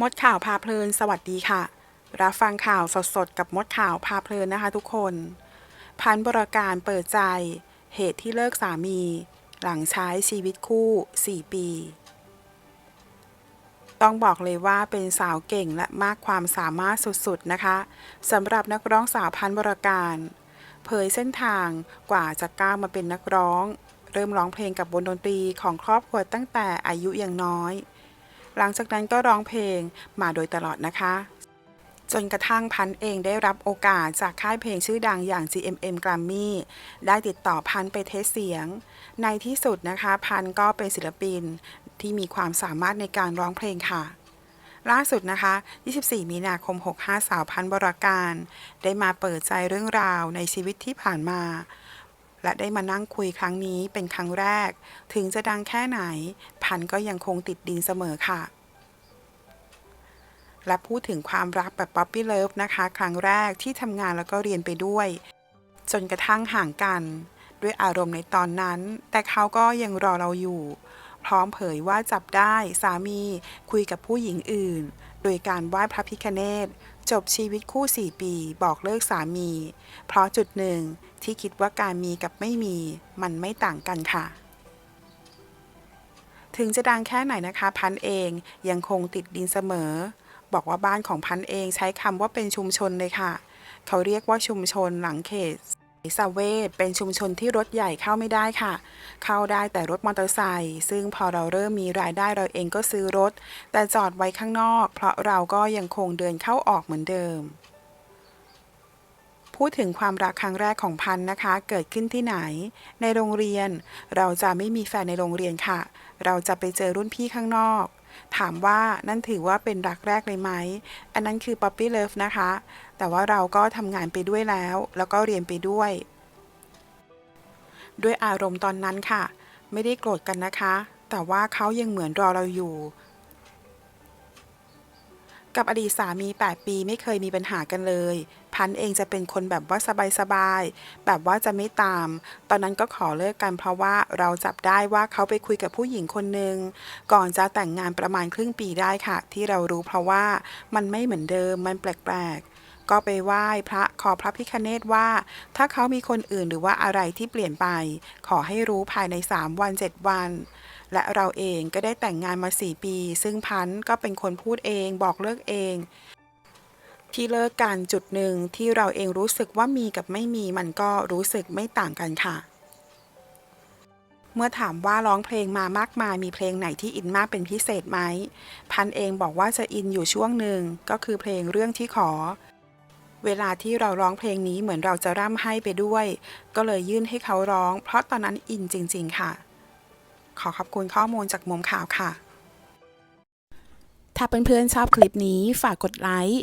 มดข่าวพาเพลิน สวัสดีค่ะ รับฟังข่าวสดๆ กับมดข่าวพาเพลินนะคะทุกคน พันบรการเปิดใจ เหตุที่เลิกสามี หลังใช้ชีวิตคู่ 4 ปี ต้องบอกเลยว่าเป็นสาวเก่งและมากความสามารถสุดๆนะคะสำหรับนักร้องสาวพันบรการ เผยเส้นทางกว่าจะก้าวมาเป็นนักร้อง เริ่มร้องเพลงกับบนดนตรีของครอบครัวตั้งแต่อายุยังน้อย หลังจากนั้นก็ร้องเพลงมาโดยตลอดนะคะ จนกระทั่งพันเองได้รับโอกาสจากค่ายเพลงชื่อดังอย่าง GMM Grammy ได้ติดต่อพันไปเทสเสียง ในที่สุดนะคะพันก็เป็นศิลปินที่มีความสามารถในการร้องเพลงค่ะล่าสุดนะคะ 24 มีนาคม 65 สาวพันบรการ ได้มาเปิดใจเรื่องราวในชีวิตที่ผ่านมา และได้มานั่งคุยครั้งนี้เป็นครั้งแรก ถึงจะดังแค่ไหน พันธุ์ก็ยังคงติดดินเสมอค่ะ และพูดถึงความรักแบบป๊อปปี้เลิฟนะคะ ครั้งแรกที่ทำงานแล้วก็เรียนไปด้วย จนกระทั่งห่างกัน ด้วยอารมณ์ในตอนนั้น แต่เขาก็ยังรอเราอยู่ พร้อมเผยว่าจับได้สามีคุยกับผู้หญิงอื่น โดยการไหว้พระพิคเนตจบชีวิตคู่ 4 ปี บอกเลิกสามี เพราะจุดหนึ่งที่คิดว่าการมีกับไม่มี มันไม่ต่างกันค่ะ ถึงจะดังแค่ไหนนะคะ พันเองยังคงติดดินเสมอ บอกว่าบ้านของพันเองใช้คำว่าเป็นชุมชนเลยค่ะ เขาเรียกว่าชุมชนหลังเขตสาเวทเป็นชุมชนที่รถใหญ่เข้าไม่ได้ค่ะ เข้าได้แต่รถมอเตอร์ไซค์ซึ่งพอเราเริ่มมีรายได้เราเองก็ซื้อรถ แต่จอดไว้ข้างนอก เพราะเราก็ยังคงเดินเข้าออกเหมือนเดิม พูดถึงความรักครั้งแรกของพันนะคะ เกิดขึ้นที่ไหน ในโรงเรียน เราจะไม่มีแฟนในโรงเรียนค่ะ เราจะไปเจอรุ่นพี่ข้างนอก ถามว่านั่นถือว่าเป็นรักแรกเลยไหม อันนั้นคือ Puppy Love นะคะ แต่ว่าเราก็ทำงานไปด้วยแล้ว แล้วก็เรียนไปด้วย ด้วยอารมณ์ตอนนั้นค่ะ ไม่ได้โกรธกันนะคะ แต่ว่าเขายังเหมือนรอเราอยู่กับอดีตสามี 8 ปีไม่เคยมีปัญหากันเลย พันธ์เองจะเป็นคนแบบว่าสบายๆแบบว่าจะไม่ตาม ตอนนั้นก็ขอเลิกกันเพราะว่าเราจับได้ว่าเขาไปคุยกับผู้หญิงคนหนึ่งก่อนจะแต่งงานประมาณครึ่งปีได้ค่ะ ที่เรารู้เพราะว่ามันไม่เหมือนเดิมมันแปลกๆ ก็ไปไหว้พระขอพระพิคเนตว่า ถ้าเขามีคนอื่นหรือว่าอะไรที่เปลี่ยนไป ขอให้รู้ภายใน 3 วัน 7 วันและเราเองก็ได้แต่งงานมา 4 ปี ซึ่งพันก็เป็นคนพูดเองบอกเลิกเอง ที่เลิกกันจุดหนึ่งที่เราเองรู้สึกว่ามีกับไม่มีมันก็รู้สึกไม่ต่างกันค่ะ เมื่อถามว่าร้องเพลงมามากมายมีเพลงไหนที่อินมากเป็นพิเศษไหม พันเองบอกว่าจะอินอยู่ช่วงหนึ่งก็คือเพลงเรื่องที่ขอ เวลาที่เราร้องเพลงนี้เหมือนเราจะร่ำให้ไปด้วย ก็เลยยื่นให้เขาร้อง เพราะตอนนั้นอินจริง ๆ ค่ะ ขอขอบคุณข้อมูลจากมุมข่าวค่ะ ถ้าเพื่อนๆชอบคลิปนี้ฝากกดไลค์